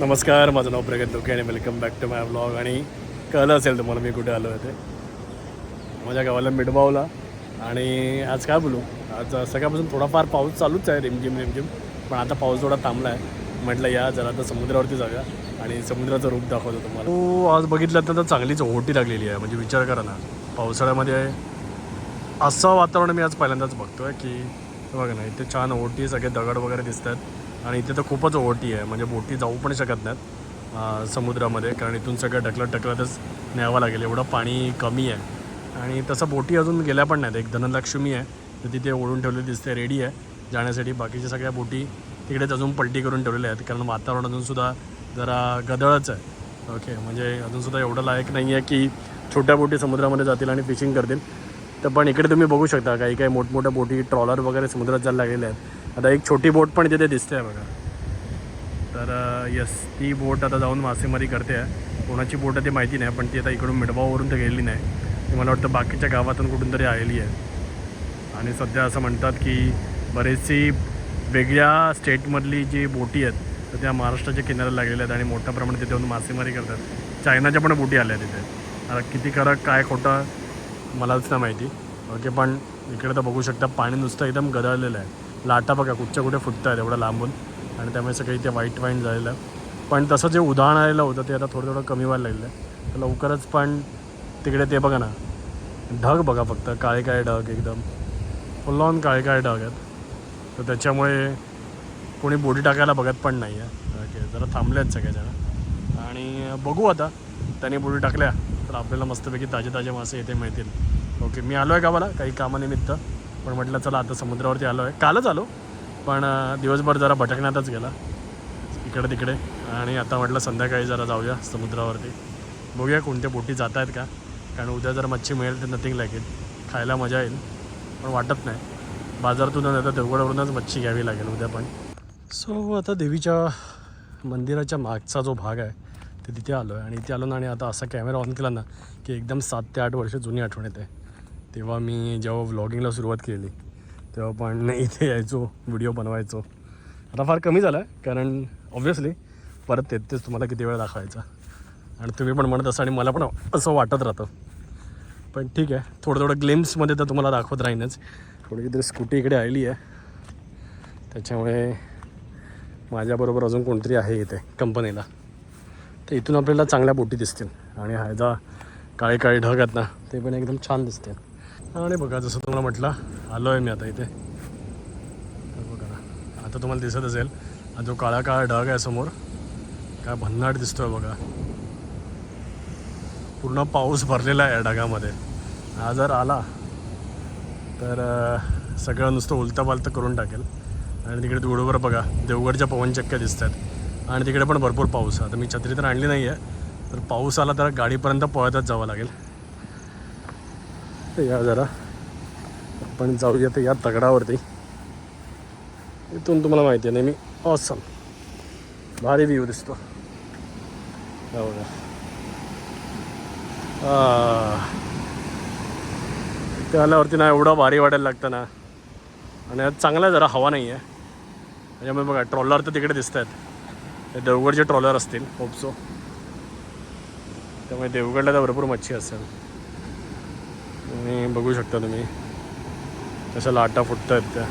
नमस्कार माझं नाव प्रगत लोके आणि welcome back to my blog आणि कळलं असेल तुम्हाला मी कुठे आलो आहे ते. माझ्या गावाला मिडबावला. आणि आज काय बोलू? आज सकाळपासून थोडाफार पाऊस चालूच आहे रिमझिम रिमझिम. पण आता पाऊस थोडा थांबला आहे म्हटलं या जरा आता समुद्रावरती जाऊया. आणि समुद्राचं रूप दाखवतो तुम्हाला. तो आज बघितलं तर चांगलीच ओहोटी लागलेली आहे. म्हणजे विचार करा ना. पावसाळ्यामध्ये असं वातावरण मी आज पहिल्यांदाच बघतो आहे की बघा ना इथे छान ओहोटी सगळे दगड वगैरे दिसत आहेत आणि इथे तर खूपच ओहोटी आहे. म्हणजे बोटी जाऊ पण शकत नाहीत समुद्रामध्ये. कारण इथून सगळं ढकलत ढकलतच न्यावं लागेल. एवढं पाणी कमी आहे. आणि तसं बोटी अजून गेल्या पण नाहीत. एक धनलक्ष्मी आहे. तर तिथे ओढून ठेवलेली दिसते. रेडी आहे. जाण्यासाठी बाकीच्या सगळ्या बोटी तिकडेच अजून पलटी करून ठेवलेल्या आहेत. कारण वातावरण अजूनसुद्धा जरा गदळच आहे. ओके. म्हणजे अजूनसुद्धा एवढं लायक नाही आहे की छोट्या बोटी समुद्रामध्ये जातील आणि फिशिंग करतील. तर पण इकडे तुम्ही बघू शकता. काही काही मोठमोठ्या बोटी ट्रॉलर वगैरे समुद्रात जायला लागलेल्या आहेत. आता एक छोटी बोट पण तिथे दिसते आहे बघा. तर यस ती बोट आता जाऊन मासेमारी करते आहे. कोणाची बोट आहे ते माहिती नाही पण ती आता इकडून मिडबावरून तर गेलेली नाही. ती मला वाटतं बाकीच्या गावातून कुठून तरी आलेली आहे. आणि सध्या असं म्हणतात की बरेचशी वेगळ्या स्टेटमधली जी बोटी आहेत तर त्या महाराष्ट्राच्या किनाऱ्याला लागलेल्या आहेत आणि मोठ्या प्रमाणात तिथे येऊन मासेमारी करतात. चायनाच्या पण बोटी आल्या तिथे. आता किती खरं काय खोटं मलाच नाही माहिती. ओके पण इकडे तर बघू शकता पाणी नुसतं एकदम गदळलेलं आहे. लाटा बघा कुठच्या कुठे फुटत आहेत एवढं लांबून. आणि त्यामुळे सगळं इथे वाईट वाईट झालेलं. आहे पण तसं जे उदाहरण आलेलं होतं ते आता थोडं थोडं कमी व्हायला लागलं आहे. तर लवकरच पण तिकडे ते बघा ना ढग बघा फक्त काळे काळे ढग एकदम. फुल ऑन काळे काळे ढग आहेत. तर त्याच्यामुळे कोणी बोडी टाकायला बघत पण नाही आहे ओके जरा थांबले आहेत सगळेजण. आणि बघू आता त्यांनी बोडी टाकल्या तर आपल्याला मस्तपैकी ताजे ताजे मासे इथे मिळतील. ओके मी आलो आहे गावाला काही कामानिमित्त. पण म्हटलं चला आता समुद्रावरती आलो आहे कालच आलो पण दिवसभर जरा भटकण्यातच गेला इकडे तिकडे आणि आता म्हटलं संध्याकाळी जरा जाऊया समुद्रावरती. बघूया कोणत्या बोटी जात आहेत का? कारण उद्या जर मच्छी मिळेल तर नथिंग लागेल खायला मजा येईल पण वाटत नाही. बाजारातून आता देवगडवरूनच मच्छी घ्यावी लागेल उद्या पण. सो आता देवीच्या मंदिराच्या मागचा जो भाग आहे ते तिथे आलो आहे आणि इथे आलो ना आणि आता असा कॅमेरा ऑन केला ना की एकदम सात ते आठ वर्ष जुनी आठवण येते. तेव्हा मी जेव्हा व्लॉगिंगला सुरुवात केली तेव्हा पण इथे यायचो व्हिडिओ बनवायचो. आता फार कमी झाला आहे कारण ऑब्व्हियसली परत तेच तेच तुम्हाला किती वेळ दाखवायचा. आणि तुम्ही पण म्हणत असा आणि मला पण असं वाटत राहतं. पण ठीक आहे थोडं थोडं ग्लेम्समध्ये तर तुम्हाला दाखवत राहीनच. थोडी कितीतरी स्कूटी इकडे आलेली आहे. त्याच्यामुळे माझ्याबरोबर अजून कोणतरी आहे इथे कंपनीला तर इथून आपल्याला चांगल्या बोटी दिसतील. आणि ह्याचा काळे काळे ढग आहेत ना ते पण एकदम छान दिसतील. आणि बघा जसं तुम्हाला म्हटलं आलो आहे मी आता इथे. तर बघा आता तुम्हाला दिसत असेल हा जो काळा काळा ढग आहे समोर काय भन्नाट दिसतोय बघा. पूर्ण पाऊस भरलेला आहे या ढगामध्ये. हा जर आला तर सगळं नुसतं उलतापालतं करून टाकेल. आणि तिकडे दूरवर बघा देवगडच्या पवनचक्क्या दिसत आहेत आणि तिकडे पण भरपूर पाऊस आहे. आता मी छत्री तर आणली नाही आहे तर पाऊस आला तर गाडीपर्यंत पळतच जावं लागेल. तर या जरा. आपण जाऊया तर या तगडावरती इथून तुम्हाला माहिती आहे नेहमी ऑसम भारी व्ह्यू दिसतो. हो बघा. आ. आल्यावरती ना एवढं भारी वाटायला लागतं ना. आणि आज चांगला आहे जरा हवा नाही आहे त्याच्यामुळे बघा ट्रॉलर तर तिकडे दिसत आहेत ते देवगडचे ट्रॉलर असतील होपसो त्यामुळे देवगडला तर भरपूर मच्छी असेल. आणि बघू शकता तुम्ही. कशा लाटा फुटत आहेत त्या.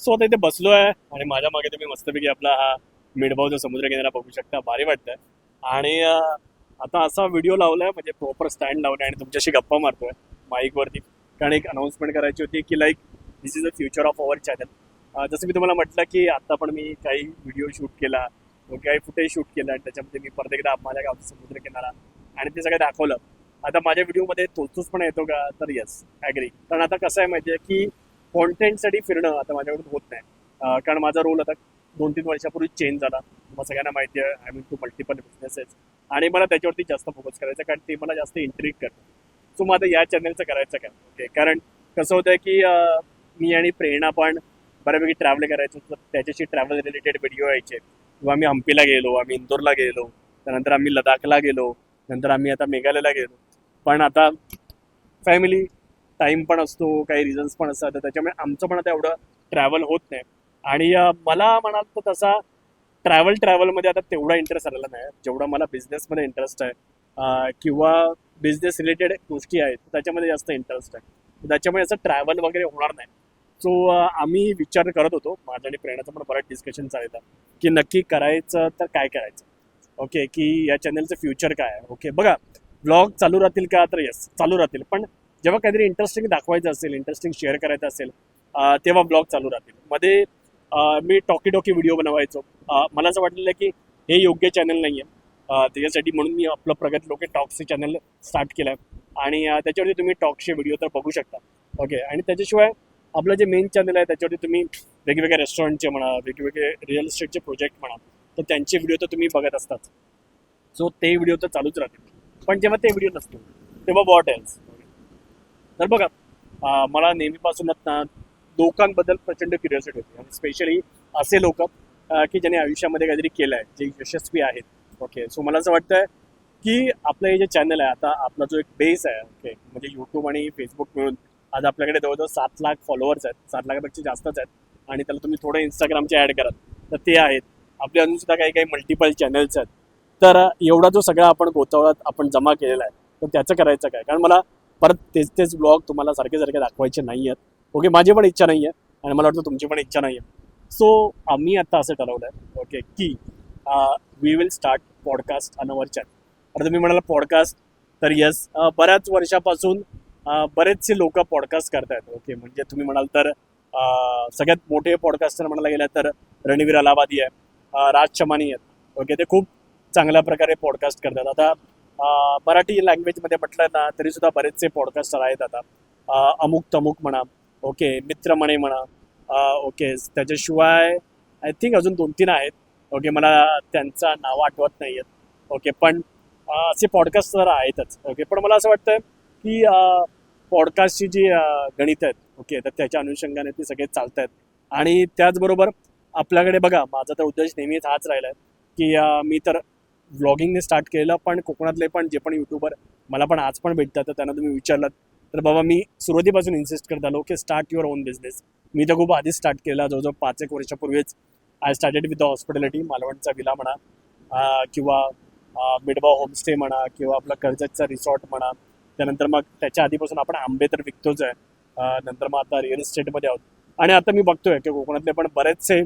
सो आता इथे बसलो आहे आणि माझ्या मागे तुम्ही मस्तपैकी आपला हा मिडभावचा समुद्र किनारा बघू शकता. भारी वाटतंय. आणि आता असा व्हिडिओ लावलाय म्हणजे प्रॉपर स्टँड लावलाय आणि तुमच्याशी गप्पा मारतोय माईकवरती कारण एक अनाऊन्समेंट करायची होती की like this is the future of our channel जसं मी तुम्हाला म्हटलं की आता पण मी काही व्हिडिओ शूट केला व काही फुटेज शूट केला आणि त्याच्यामध्ये मी परत एकदा माझ्या गावचा समुद्र किनारा. आणि ते सगळं दाखवलं. आता माझ्या व्हिडिओमध्ये तोच पण येतो का? तर येस ॲग्री कारण आता कसं आहे माहिती आहे की कॉन्टेंटसाठी फिरणं आता माझ्याकडून होत नाही. कारण माझा रोल आता दोन तीन वर्षापूर्वी चेंज झाला. मग सगळ्यांना माहिती आहे I mean to multiple businesses आणि मला त्याच्यावरती जास्त फोकस करायचा कारण ते मला जास्त इंट्रीक करतं. सो मग आता या चॅनलचं करायचं काय? ओके कारण कसं होतं की मी आणि प्रेरणा पण बऱ्यापैकी ट्रॅव्हल करायचो. तर त्याच्याशी ट्रॅव्हल रिलेटेड व्हिडिओ यायचे. किंवा आम्ही हम्पीला गेलो आम्ही इंदोरला गेलो. त्यानंतर आम्ही लडाखला गेलो. नंतर आम्ही आता मेघालयला गेलो. पण आता फॅमिली टाईम पण असतो काही रिझन्स पण असतात तर त्याच्यामुळे आमचं पण आता एवढं ट्रॅव्हल होत नाही. आणि मला म्हणाल तर तसा ट्रॅव्हल ट्रॅव्हलमध्ये आता तेवढा इंटरेस्ट आलेला नाही. जेवढा मला बिझनेसमध्ये इंटरेस्ट आहे किंवा बिझनेस रिलेटेड गोष्टी आहेत त्याच्यामध्ये जास्त इंटरेस्ट आहे. त्याच्यामुळे असं ट्रॅव्हल वगैरे होणार नाही. सो आम्ही विचार करत होतो माझ्या आणि प्रेरणाचं पण बराच डिस्कशन चाललं की नक्की करायचं तर काय करायचं? ओके की या चॅनलचं फ्युचर काय आहे? ओके बघा ब्लॉग चालू राहतील का तर येस चालू राहतील. पण जेव्हा काहीतरी इंटरेस्टिंग दाखवायचं असेल इंटरेस्टिंग शेअर करायचं असेल तेव्हा ब्लॉग चालू राहतील. मध्ये मी टॉकी टॉकी व्हिडिओ बनवायचो मला असं वाटलेलं की हे योग्य चॅनल नाही आहे त्याच्यासाठी म्हणून मी आपलं प्रगत लोके टॉक्सचे चॅनल स्टार्ट केलं आहे आणि त्याच्यावरती तुम्ही टॉक्सचे व्हिडिओ तर बघू शकता. ओके आणि त्याच्याशिवाय आपलं जे मेन चॅनल आहे त्याच्यावरती तुम्ही वेगवेगळ्या रेस्टॉरंटचे म्हणा वेगवेगळे रिअल इस्टेटचे प्रोजेक्ट म्हणा तर त्यांचे व्हिडिओ तर तुम्ही बघत असतात. सो ते व्हिडिओ तर चालूच राहतील. पण जेव्हा ते व्हिडिओ नसतो तेव्हा वॉट एल्स तर बघा मला नेहमीपासूनच ना लोकांबद्दल प्रचंड क्युरियोसिटी होती. आणि स्पेशली असे लोक की ज्यांनी आयुष्यामध्ये काहीतरी केलं आहे जे यशस्वी आहेत. ओके सो मला असं वाटतं की आपलं हे जे चॅनल आहे आता आपला जो एक बेस आहे ओके म्हणजे यूट्यूब आणि फेसबुक मिळून आज आपल्याकडे जवळजवळ सात लाख फॉलोअर्स आहेत सात लाखापेक्षा जास्तच आहेत. आणि त्याला तुम्ही थोडं इंस्टाग्रामचे ॲड कराल. तर ते आहेत. आपले अजून सुद्धा काही काही मल्टिपल चॅनल्स आहेत. तर एवढा जो सगळा आपण गोतावळात आपण जमा केलेला आहे तर त्याचं करायचं काय? कारण मला परत तेच तेच ब्लॉग तुम्हाला सारखे सारखे दाखवायचे नाही आहेत ओके माझी पण इच्छा नाही आहे आणि मला वाटतं तुमची पण इच्छा नाही आहे सो आम्ही आता असं ठरवलं आहे ओके की we will start podcast on our channel आता तुम्ही म्हणाला पॉडकास्ट तर येस बऱ्याच वर्षापासून बरेचसे लोक पॉडकास्ट करतायत ओके म्हणजे तुम्ही म्हणाल तर सगळ्यात मोठे पॉडकास्टर म्हणायला गेलं तर रणवीर अलाहाबादी आहे राज चमानी आहेत ओके ते खूप चांगल्या प्रकारे पॉडकास्ट करतात. आता मराठी लँग्वेजमध्ये म्हटलं ना तरी सुद्धा बरेचसे पॉडकास्टर आहेत आता. अमुक तमुक म्हणा ओके मित्रमणे म्हणा ओके त्याच्याशिवाय आय थिंक अजून दोन तीन आहेत. ओके मला त्यांचा नाव आठवत नाही आहेत ओके पण असे पॉडकास्ट तर आहेतच. ओके पण मला असं वाटतं की पॉडकास्टची जी गणित आहेत ओके तर त्याच्या अनुषंगाने ते सगळे चालत आहेत आणि त्याचबरोबर आपल्याकडे बघा माझा तर उद्देश नेहमीच हाच राहिला आहे की मी तर व्लॉगिंगने स्टार्ट केलं पण कोकणातले पण जे पण युट्यूबर मला पण आज पण भेटतात तर त्यांना तुम्ही विचारलात. तर बाबा मी सुरुवातीपासून इन्सिस्ट करत आलो की स्टार्ट युअर ओन बिझनेस मी तर खूप आधीच स्टार्ट केला जवळजवळ पाच एक वर्षापूर्वीच. I started with the hospitality मालवणचा villa म्हणा किंवा मिडबा होमस्टे म्हणा किंवा आपला कर्जतचा रिसॉर्ट म्हणा. त्यानंतर मग त्याच्या आधीपासून आपण आंबे तर विकतोच आहे. नंतर मग आता रिअल इस्टेटमध्ये आहोत. आणि आता मी बघतोय की कोकणातले पण बरेचसे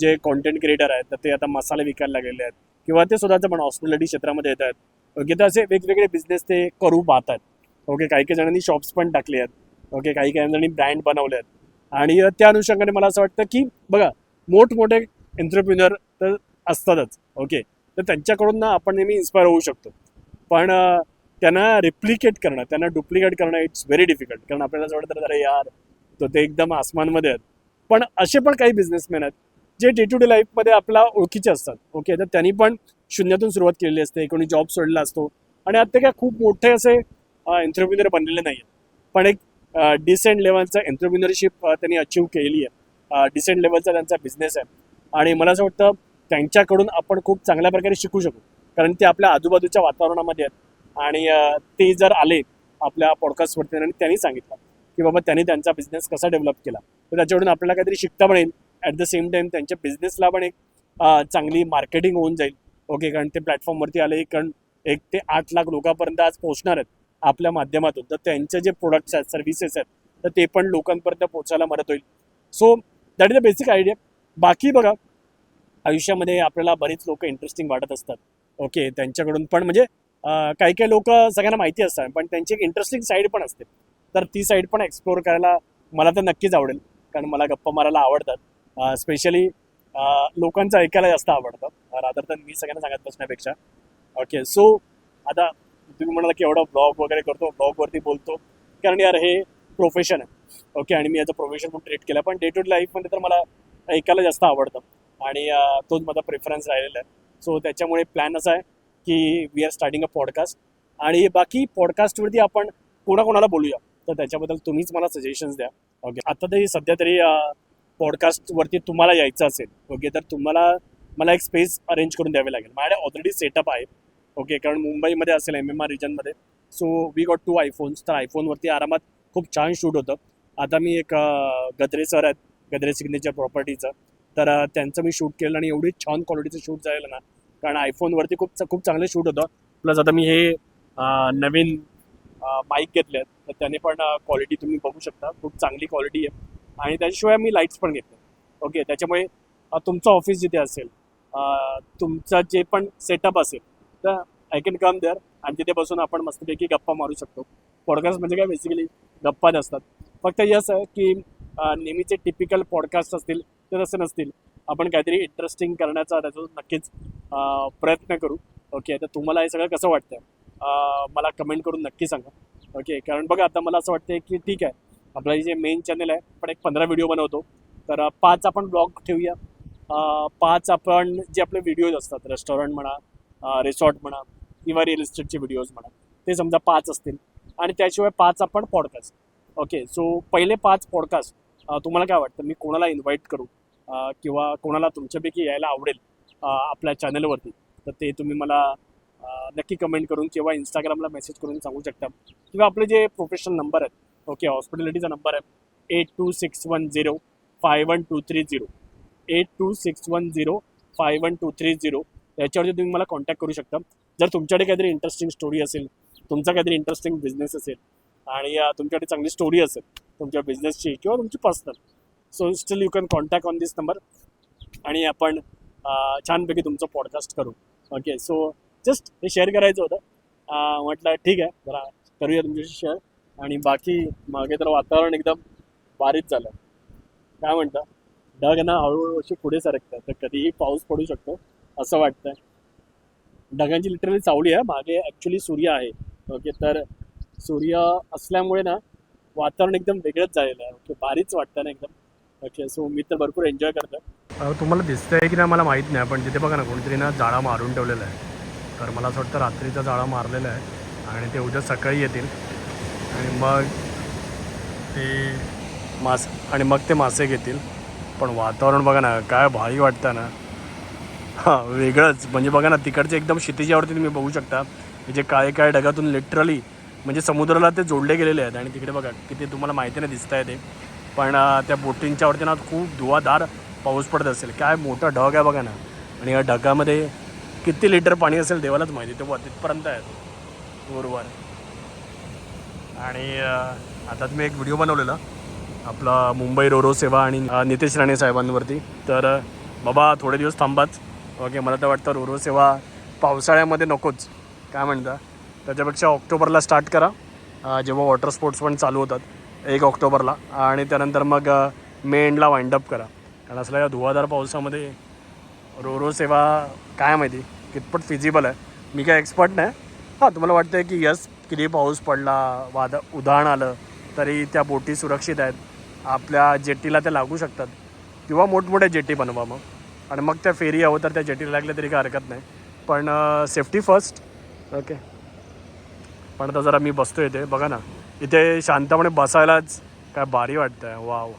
जे कॉन्टेंट क्रिएटर आहेत तर ते आता मसाले विकायला लागलेले आहेत. किंवा ते स्वतःचं पण हॉस्पिटॅलिटी क्षेत्रामध्ये येत आहेत ओके तर असे वेगवेगळे बिझनेस ते करू पाहत आहेत ओके काही काही जणांनी शॉप्स पण टाकले आहेत. ओके काही काही जणांनी ब्रँड बनवले आहेत. आणि त्या अनुषंगाने मला असं वाटतं की बघा मोठमोठे एंटरप्रिन्युअर तर असतातच. ओके तर त्यांच्याकडून ना आपण नेहमी इन्स्पायर होऊ शकतो. पण त्यांना रिप्लिकेट करणं त्यांना डुप्लिकेट करणं इट्स व्हेरी डिफिकल्ट कारण आपल्याला असं वाटतं अरे यार तो ते एकदम आसमानमध्ये आहेत. पण असे पण काही बिझनेसमॅन आहेत जे डे टू डे लाईफमध्ये आपला ओळखीचे असतात. ओके तर त्यांनी पण शून्यातून सुरुवात केलेली असते. कोणी जॉब सोडला असतो. आणि आता काय खूप मोठे असे एंटरप्रिन्युअर बनलेले नाही आहेत पण एक डिसेंट लेवलचं एंटरप्रिन्युअरशिप त्यांनी अचीव केलेली आहे. डिसेंट लेवलचा त्यांचा बिझनेस आहे. आणि मला असं वाटतं त्यांच्याकडून आपण खूप चांगल्या प्रकारे शिकू शकू. कारण ते आपल्या आजूबाजूच्या वातावरणामध्ये आहेत. आणि ते जर आले आपल्या पॉडकास्टवरती आणि त्यांनी सांगितलं की बाबा त्यांनी त्यांचा बिझनेस कसा डेव्हलप केला. तर त्याच्याकडून आपल्याला काहीतरी शिकता पण येईल. ॲट द सेम टाइम त्यांच्या बिझनेसला पण एक चांगली मार्केटिंग होऊन जाईल. ओके कारण ते प्लॅटफॉर्मवरती आले कारण एक ते आठ लाख लोकांपर्यंत आज पोहोचणार आहेत आपल्या माध्यमातून. तर त्यांचे जे प्रोडक्ट्स आहेत सर्व्हिसेस आहेत तर ते पण लोकांपर्यंत पोहोचायला मदत होईल. So that is the basic idea बाकी बघा आयुष्यामध्ये आपल्याला बरीच लोक इंटरेस्टिंग वाटत असतात. ओके त्यांच्याकडून पण म्हणजे काही काही लोक सगळ्यांना माहिती असतात पण त्यांची एक इंटरेस्टिंग साईड पण असते. तर ती साईड पण एक्सप्लोअर करायला मला तर नक्कीच आवडेल. कारण मला गप्पा मारायला आवडतात. स्पेशली लोकांचं ऐकायला जास्त आवडतं. रादर तर मी सगळ्यांना सांगत बसण्यापेक्षा ओके सो आता तुम्ही म्हणाला की एवढा ब्लॉग वगैरे करतो ब्लॉगवरती बोलतो. कारण यार हे प्रोफेशन आहे. ओके आणि मी याचं प्रोफेशन म्हणून ट्रीट केलं. पण डे टू डे लाईफमध्ये तर मला ऐकायला जास्त आवडतं. आणि तोच माझा प्रेफरन्स राहिलेला आहे. सो त्याच्यामुळे प्लॅन असा आहे की we are starting a podcast आणि बाकी पॉडकास्टवरती आपण कोणाकोणाला बोलूया? तर त्याच्याबद्दल तुम्हीच मला सजेशन्स द्या. ओके आता तरी सध्या तरी पॉडकास्टवरती तुम्हाला यायचं असेल ओके तर तुम्हाला मला एक स्पेस अरेंज करून द्यावी लागेल. माझ्याकडे ऑलरेडी सेटअप आहे ओके कारण मुंबईमध्ये असेल एम एम आर रिजनमध्ये so we got two iPhones तर आयफोनवरती आरामात खूप छान शूट होतं. आता मी एक गद्रे सर आहेत गद्रे सिग्नेचर प्रॉपर्टीचं तर त्यांचं मी शूट केलं आणि एवढी छान क्वालिटीचं शूट झालेलं ना कारण आयफोनवरती खूप खूप चांगलं शूट होतं. प्लस आता मी हे नवीन माईक घेतले आहेत तर त्याने पण क्वालिटी तुम्ही बघू शकता. खूप चांगली क्वालिटी आहे. आणि त्याच्याशिवाय मी लाईट्स पण घेतले ओके त्याच्यामुळे तुमचं ऑफिस जिथे असेल तुमचं जे पण सेटअप असेल तर आय कॅन कम देअर आणि तिथे बसून आपण मस्तपैकी गप्पा मारू शकतो. पॉडकास्ट म्हणजे काय? बेसिकली गप्पाच असतात. फक्त यस आहे की नेहमीचे टिपिकल पॉडकास्ट असतील ते तसे नसतील. आपण काहीतरी इंटरेस्टिंग करण्याचा त्याचा नक्कीच प्रयत्न करू. ओके तर तुम्हाला हे सगळं कसं वाटतं मला कमेंट करून नक्की सांगा. ओके कारण बघा आता मला असं वाटतं की ठीक आहे. आपलं जे मेन चॅनल आहे आपण एक पंधरा व्हिडिओ बनवतो. तर पाच आपण ब्लॉग ठेवूया. पाच आपण जे आपले व्हिडिओज असतात रेस्टॉरंट म्हणा रिसॉर्ट म्हणा किंवा रिअल इस्टेटचे व्हिडिओज म्हणा ते समजा पाच असतील. आणि त्याशिवाय पाच आपण पॉडकास्ट ओके सो पहिले पाच पॉडकास्ट तुम्हाला काय वाटतं? मी कोणाला इन्व्हाइट करू? किंवा कोणाला तुमच्यापैकी यायला आवडेल आपल्या चॅनलवरती तर ते तुम्ही मला नक्की कमेंट करून किंवा इंस्टाग्रामला मेसेज करून सांगू शकता. किंवा आपले जे प्रोफेशनल नंबर आहेत ओके हॉस्पिटॅलिटीचा नंबर आहे. Eight two six one zero five one two three zero eight two six one zero five one two three zero याच्यावरती तुम्ही मला कॉन्टॅक्ट करू शकता. जर तुमच्याकडे काहीतरी इंटरेस्टिंग स्टोरी असेल तुमचा काहीतरी इंटरेस्टिंग बिझनेस असेल आणि तुमच्याकडे चांगली स्टोरी असेल तुमच्या बिझनेसची किंवा तुमची personal so still you can contact on this number आणि आपण छानपैकी तुमचं पॉडकास्ट करू. ओके सो जस्ट हे शेअर करायचं होतं. म्हटलं ठीक आहे जरा करूया तुमच्याशी शेअर आणि बाकी मागे तर वातावरण एकदम बारीक झालं. काय म्हणता? ढग ना हळूहळू अशी पुढे सरकतात तर कधीही पाऊस पडू शकतो असं वाटतंय. ढगांची लिटरली चावली आहे. मागे ॲक्च्युली सूर्य आहे. ओके तर सूर्य असल्यामुळे ना वातावरण एकदम वेगळंच झालेलं आहे. ओके भारीच वाटतं ना एकदम. ओके सो मी तर भरपूर एन्जॉय करतो तुम्हाला दिसतंय की नाही मला माहीत नाही पण तिथे बघा ना कोणीतरी ना जाळा मारून ठेवलेला आहे. तर मला असं वाटतं रात्रीचा जाळा मारलेला आहे आणि ते उद्या सकाळी येतील. आणि मग ते मास आणि मग ते मासे घेतील. पण वातावरण बघा ना काय भारी वाटतं ना. हां वेगळंच. म्हणजे बघा ना तिकडचे एकदम क्षितिजावरती तुम्ही बघू शकता. जे काळे काळे ढगातून लिटरली म्हणजे समुद्राला ते जोडले गेलेले आहेत. आणि तिकडे बघा किती तुम्हाला माहिती नाही दिसत आहे ते. पण त्या बोटींच्यावरती ना खूप धुवाधार पाऊस पडत असेल. काय मोठा ढग आहे बघा ना. आणि या ढगामध्ये किती लिटर पाणी असेल देवालाच माहिती ते तिथपर्यंत आहे. वरवर. आणि आता मी एक व्हिडिओ बनवलेला. आपला मुंबई रोरो सेवा आणि नितेश राणे साहेबांवरती. तर बाबा थोडे दिवस थांबाच. ओके मला तर वाटतं रोरो सेवा पावसाळ्यामध्ये नकोच. काय म्हणता? त्याच्यापेक्षा ऑक्टोबरला स्टार्ट करा. जेव्हा वॉटर स्पोर्ट्स पण चालू होतात एक ऑक्टोबरला. आणि त्यानंतर मग मे एंडला वाइंडअप करा. कारण असल्या या धुवाधार पावसामध्ये रोरो सेवा काय माहिती? कितपत फिजिबल आहे. मी काय एक्सपर्ट नाही. हां तुम्हाला वाटतं आहे की यस किती पाऊस पडला वाद उधाण आलं तरी त्या बोटी सुरक्षित आहेत. आपल्या जेटीला त्या लागू शकतात. किंवा मोठमोठ्या जेटी बनवा मग. आणि मग त्या फेरी हवं तर त्या जेटीला लागल्या तरी काय हरकत नाही. पण सेफ्टी फर्स्ट ओके पण आता जरा मी बसतो इथे. बघा ना. इथे शांतपणे बसायलाच काय भारी वाटतं आहे वाव